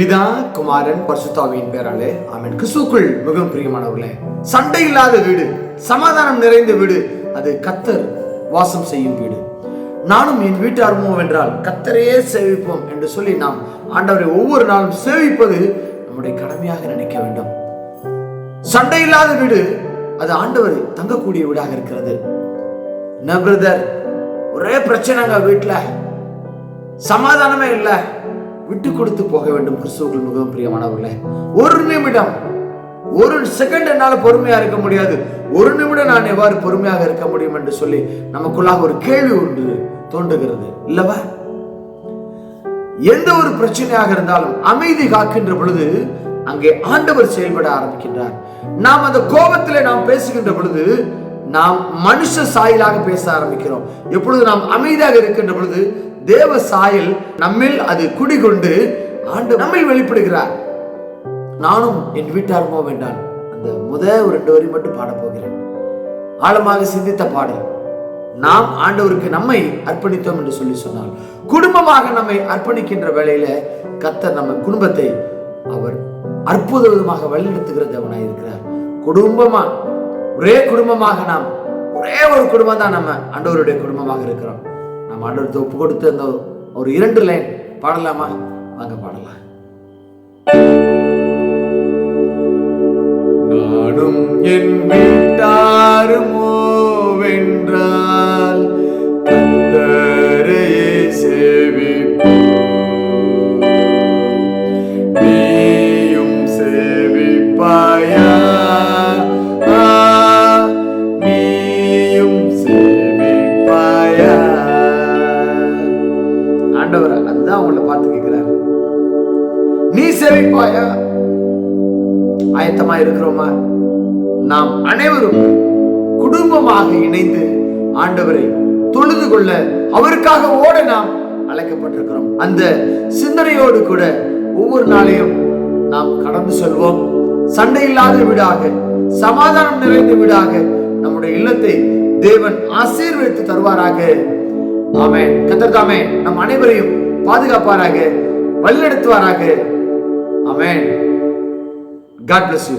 பிதா குமாரன் பரிசுத்தாவியின் பேராலே ஆமென். கிறிஸ்துக்குள் மிகவும் பிரியமானவர்களே சண்டை இல்லாத வீடு சமாதானம் நிறைந்த வீடு அது கத்தர் வாசம் செய்யும் வீடு. நானும் என் வீட்டாருமோ என்றால் கத்தரையே சேவிப்போம் என்று சொல்லி நாம் ஆண்டவரை ஒவ்வொரு நாளும் சேவிப்பது நம்முடைய கடமையாக நினைக்க வேண்டும். சண்டை இல்லாத வீடு அது ஆண்டவர் தங்கக்கூடிய வீடாக இருக்கிறது. பிரதர் ஒரே பிரச்சனைங்க வீட்டில் சமாதானமே இல்லை. விட்டு கொடுத்து போக வேண்டும் கிறிஸ்துவுக்குள் மிகவும் பிரியமானவர்களே. ஒரு நிமிடம் ஒரு செகண்ட் என்னால பொறுமையா இருக்க முடியாது. ஒரு நிமிடம் நான் எவ்வாறு பொறுமையாக இருக்க முடியும் என்று சொல்லி நமக்குள்ளாக ஒரு கேள்வி ஒன்று தோன்றுகிறது. இல்லவா? எந்த ஒரு பிரச்சனையாக இருந்தாலும் அமைதி காக்கின்ற பொழுது அங்கே ஆண்டவர் செயல்பட ஆரம்பிக்கின்றார். நாம் அந்த கோபத்திலே நாம் பேசுகின்ற பொழுது நாம் மனுஷ சாயலாக பேச ஆரம்பிக்கிறோம். எப்பொழுது நாம் அமைதியாக இருக்கின்ற பொழுது தேவ சாயல் நம்மில் அது குடிகொண்டு ஆண்டு நம்மில் வெளிப்படுகிறார். நானும் என் வீட்டாருமோ வேண்டாம். அந்த முத ஒரு ரெண்டு வரி மட்டும் பாடப்போகிறேன் ஆழமாக சிந்தித்த பாடல். நாம் ஆண்டவருக்கு நம்மை அர்ப்பணித்தோம் என்று சொல்லி சொன்னால் குடும்பமாக நம்மை அர்ப்பணிக்கின்ற வேளையில கத்த நம்ம குடும்பத்தை அவர் அற்புத விதமாக வழிநடத்துகிற தேவனாய் இருக்கிறார். குடும்பமா ஒரே குடும்பமாக நாம் ஒரே ஒரு குடும்பம் தான் நம்ம ஆண்டவருடைய குடும்பமாக இருக்கிறோம். நம்ம ஆண்டவருக்கு ஒப்பு கொடுத்து அந்த ஒரு இரண்டு லைன் பாடலாமா? வாங்க பாடலாம். நானும் என் வீட்டாருமோ வென்றால் கத்தரையே சேவிப்போம். நீயும் சேவிப்பாயா? பார்த்து கேட்கிறார் நீ சேவிப்பாயா ஆயத்தமா இருக்கிறோமா? நாம் அனைவரும் குடும்பமாக இணைந்து ஆண்டவரை தொழுது கொள்ள அவருக்காக ஓட நாம் அழைக்கப்பட்டிருக்கிறோம். அந்த சிந்தனையோடு கூட ஒவ்வொரு நாளையும் நாம் கடந்து செல்வோம். சண்டை இல்லாத வீடாக சமாதானம் நிறைந்த வீடாக நம்முடைய இல்லத்தை தேவன் ஆசீர்வதித்து தருவாராக. ஆமே கத்தர் தாமே நம் அனைவரையும் பாதுகாப்பாராக வழிநடத்துவாராக. அமேன் காட் பிளஸ் யூ